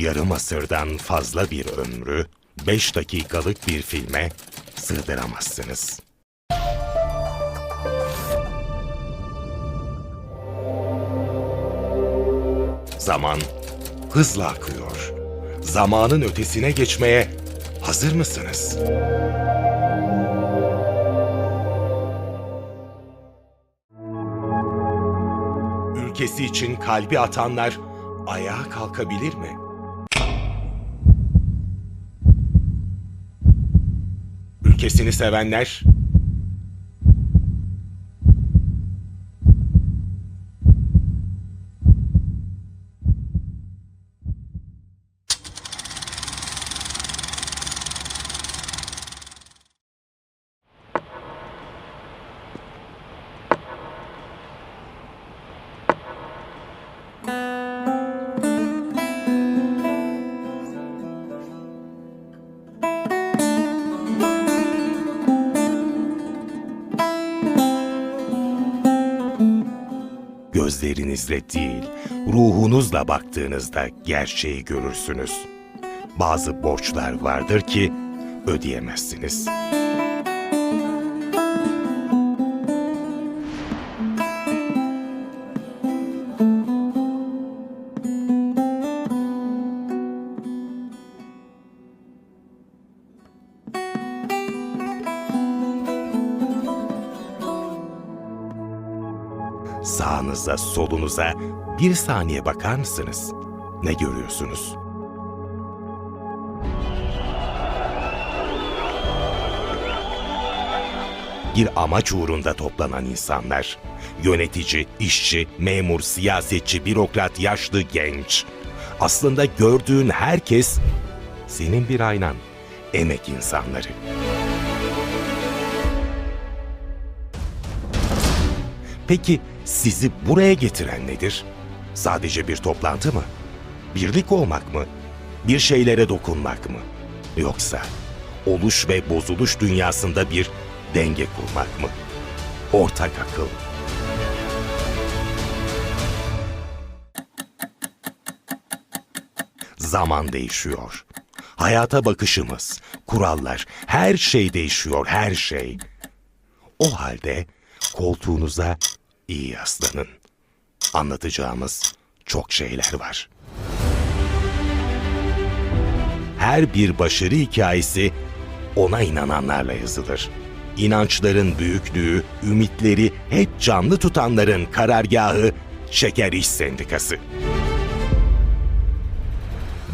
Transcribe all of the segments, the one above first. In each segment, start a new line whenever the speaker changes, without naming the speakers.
Yarım asırdan fazla bir ömrü 5 dakikalık bir filme sığdıramazsınız. Zaman hızla akıyor. Zamanın ötesine geçmeye hazır mısınız? Ülkesi için kalbi atanlar ayağa kalkabilir mi? Ülkesini sevenler gözlerinizle değil, ruhunuzla baktığınızda gerçeği görürsünüz. Bazı borçlar vardır ki ödeyemezsiniz. Sağınıza, solunuza bir saniye bakar mısınız? Ne görüyorsunuz? Bir amaç uğrunda toplanan insanlar. Yönetici, işçi, memur, siyasetçi, bürokrat, yaşlı, genç. Aslında gördüğün herkes senin bir aynan. Emek insanları. Peki sizi buraya getiren nedir? Sadece bir toplantı mı? Birlik olmak mı? Bir şeylere dokunmak mı? Yoksa oluş ve bozuluş dünyasında bir denge kurmak mı? Ortak akıl. Zaman değişiyor. Hayata bakışımız, kurallar, her şey değişiyor, her şey. O halde koltuğunuza iyi yaslanın. Anlatacağımız çok şeyler var. Her bir başarı hikayesi ona inananlarla yazılır. İnançların büyüklüğü, ümitleri hep canlı tutanların karargahı Şeker İş Sendikası.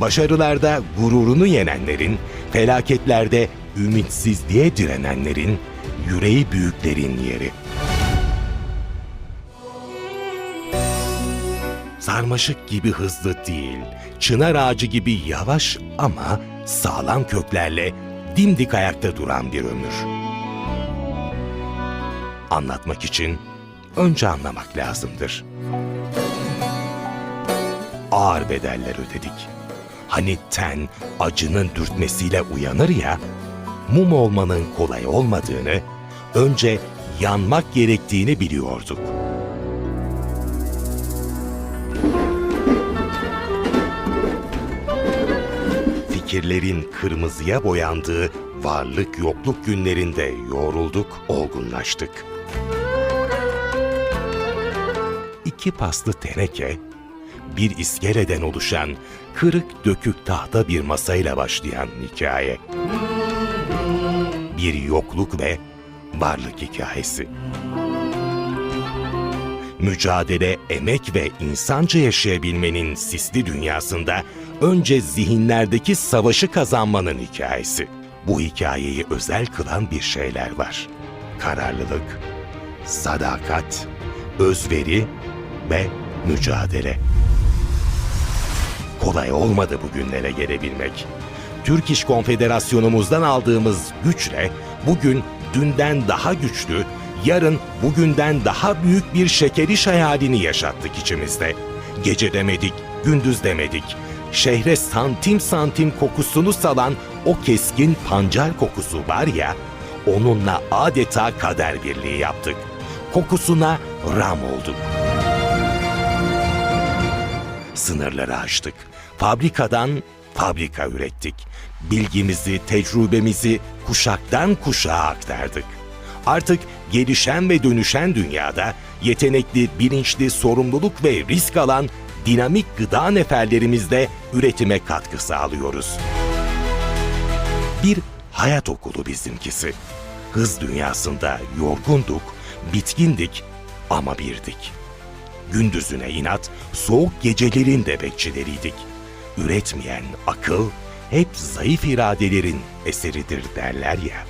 Başarılarda gururunu yenenlerin, felaketlerde ümitsizliğe direnenlerin, yüreği büyüklerin yeri. Sarmaşık gibi hızlı değil, çınar ağacı gibi yavaş ama sağlam köklerle dimdik ayakta duran bir ömür. Anlatmak için önce anlamak lazımdır. Ağır bedeller ödedik. Hani ten acının dürtmesiyle uyanır ya, mum olmanın kolay olmadığını, önce yanmak gerektiğini biliyorduk. Fikirlerin kırmızıya boyandığı varlık yokluk günlerinde yorulduk, olgunlaştık. İki paslı teneke, bir iskeleden oluşan kırık dökük tahta bir masayla başlayan hikaye. Bir yokluk ve varlık hikayesi. Mücadele, emek ve insanca yaşayabilmenin sisli dünyasında önce zihinlerdeki savaşı kazanmanın hikayesi. Bu hikayeyi özel kılan bir şeyler var. Kararlılık, sadakat, özveri ve mücadele. Kolay olmadı bugünlere gelebilmek. Türk İş Konfederasyonumuzdan aldığımız güçle bugün dünden daha güçlü, yarın bugünden daha büyük bir şeker iş hayalini yaşattık içimizde. Gece demedik, gündüz demedik. Şehre santim santim kokusunu salan o keskin pancar kokusu var ya, onunla adeta kader birliği yaptık. Kokusuna ram olduk. Sınırları aştık. fabrikadan fabrika ürettik. Bilgimizi, tecrübemizi kuşaktan kuşağa aktardık. Artık gelişen ve dönüşen dünyada yetenekli, bilinçli, sorumluluk ve risk alan dinamik gıda neferlerimizle üretime katkı sağlıyoruz. Bir hayat okulu bizimkisi. Hız dünyasında yorgunduk, bitkindik ama birdik. Gündüzüne inat, soğuk gecelerin de bekçileriydik. Üretmeyen akıl hep zayıf iradelerin eseridir derler ya.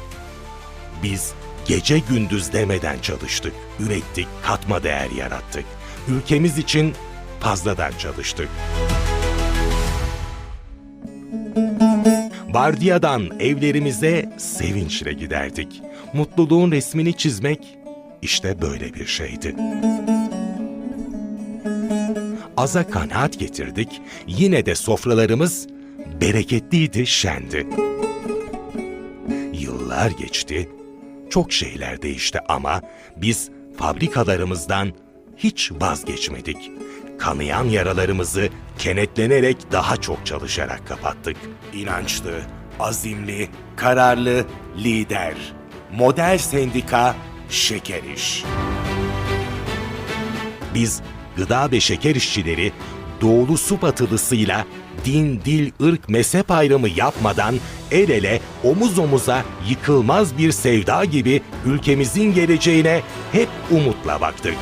Biz gece gündüz demeden çalıştık, ürettik, katma değer yarattık. Ülkemiz için fazladan çalıştık. Vardiyadan evlerimize sevinçle giderdik. Mutluluğun resmini çizmek işte böyle bir şeydi. Aza kanaat getirdik, yine de sofralarımız bereketliydi, şendi. Yıllar geçti, çok şeyler değişti ama biz fabrikalarımızdan hiç vazgeçmedik. Kanayan yaralarımızı kenetlenerek daha çok çalışarak kapattık. İnançlı, azimli, kararlı, lider, model sendika, şeker iş. Biz gıda ve şeker işçileri doğulu su batılısıyla din, dil, ırk, mezhep ayrımı yapmadan el ele, omuz omuza yıkılmaz bir sevda gibi ülkemizin geleceğine hep umutla baktık.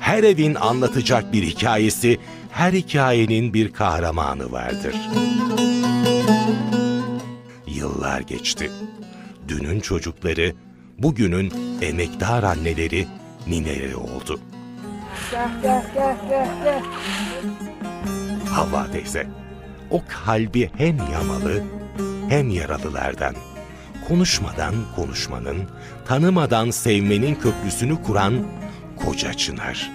Her evin anlatacak bir hikayesi, her hikayenin bir kahramanı vardır. Yıllar geçti. Dünün çocukları, bugünün emektar anneleri, nineleri oldu.
Gel gel.
Havva teyze, o kalbi hem yamalı hem yaralılardan. Konuşmadan konuşmanın, tanımadan sevmenin köprüsünü kuran koca çınar.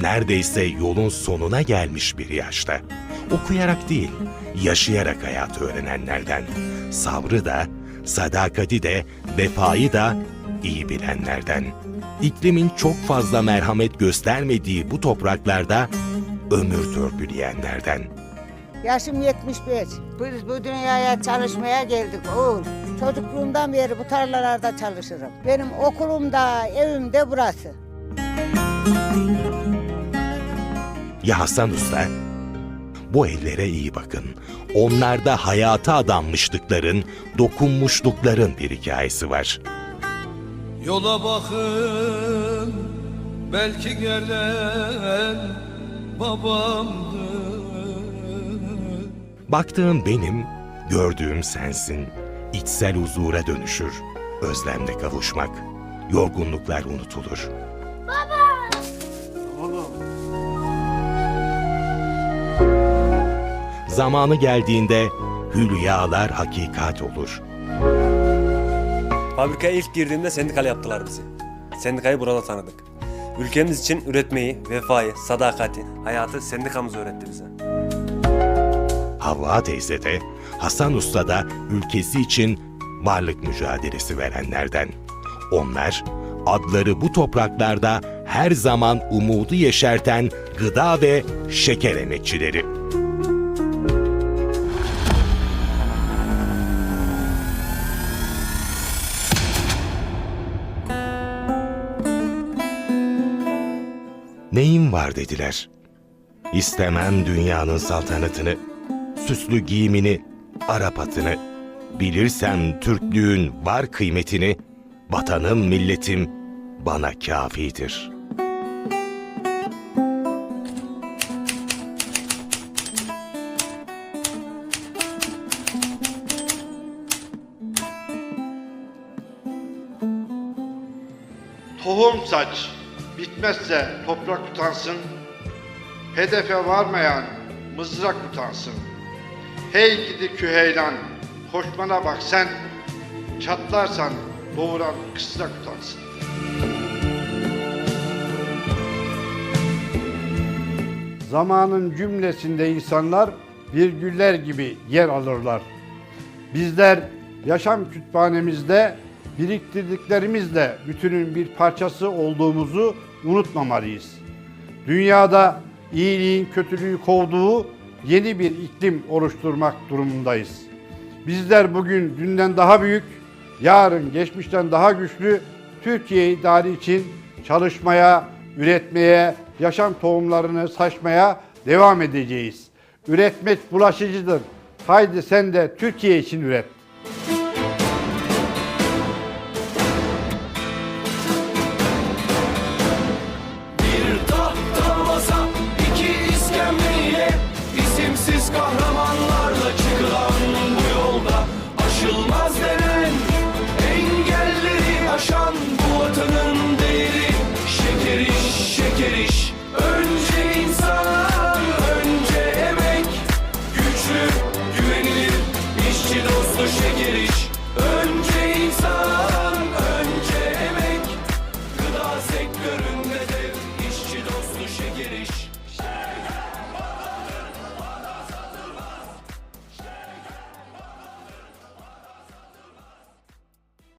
Neredeyse yolun sonuna gelmiş bir yaşta. Okuyarak değil, yaşayarak hayatı öğrenenlerden. Sabrı da, sadakati de, vefayı da iyi bilenlerden. İklimin çok fazla merhamet göstermediği bu topraklarda ömür törpüleyenlerden.
Yaşım 75. Biz bu dünyaya çalışmaya geldik oğul. Çocukluğumdan beri bu tarlalarda çalışırım. Benim okulum da evim de burası.
Ya Hasan Usta? Bu ellere iyi bakın. Onlarda hayata adanmışlıkların, dokunmuşlukların bir hikayesi var.
Yola bakın belki gelen babamdır
Baktığım benim, gördüğüm sensin. İçsel huzura dönüşür. Özlemle kavuşmak. Yorgunluklar unutulur. Zamanı geldiğinde hülyalar hakikat olur.
Fabrikaya ilk girdiğimde sendikal yaptılar bizi. Sendikayı burada tanıdık. Ülkemiz için üretmeyi, vefayı, sadakati, hayatı sendikamız öğretti bize.
Havva teyze de, Hasan Usta da ülkesi için varlık mücadelesi verenlerden. Onlar, adları bu topraklarda her zaman umudu yeşerten gıda ve şeker emekçileri. Neyin var dediler. İstemem dünyanın saltanatını, süslü giyimini, Arap atını. Bilirsem Türklüğün var kıymetini, vatanım milletim bana kafidir.
Tohum saç, bitmezse toprak utansın, hedefe varmayan mızrak utansın. Hey gidi küheylan, koşmana bak sen, çatlarsan doğuran kısrak utansın. Zamanın cümlesinde insanlar virgüller gibi yer alırlar. Bizler yaşam kütüphanemizde biriktirdiklerimizle bütünün bir parçası olduğumuzu unutmamalıyız. Dünyada iyiliğin kötülüğü kovduğu yeni bir iklim oluşturmak durumundayız. Bizler bugün dünden daha büyük, yarın geçmişten daha güçlü Türkiye idari için çalışmaya, üretmeye, yaşam tohumlarını saçmaya devam edeceğiz. Üretmek bulaşıcıdır. Haydi sen de Türkiye için üret.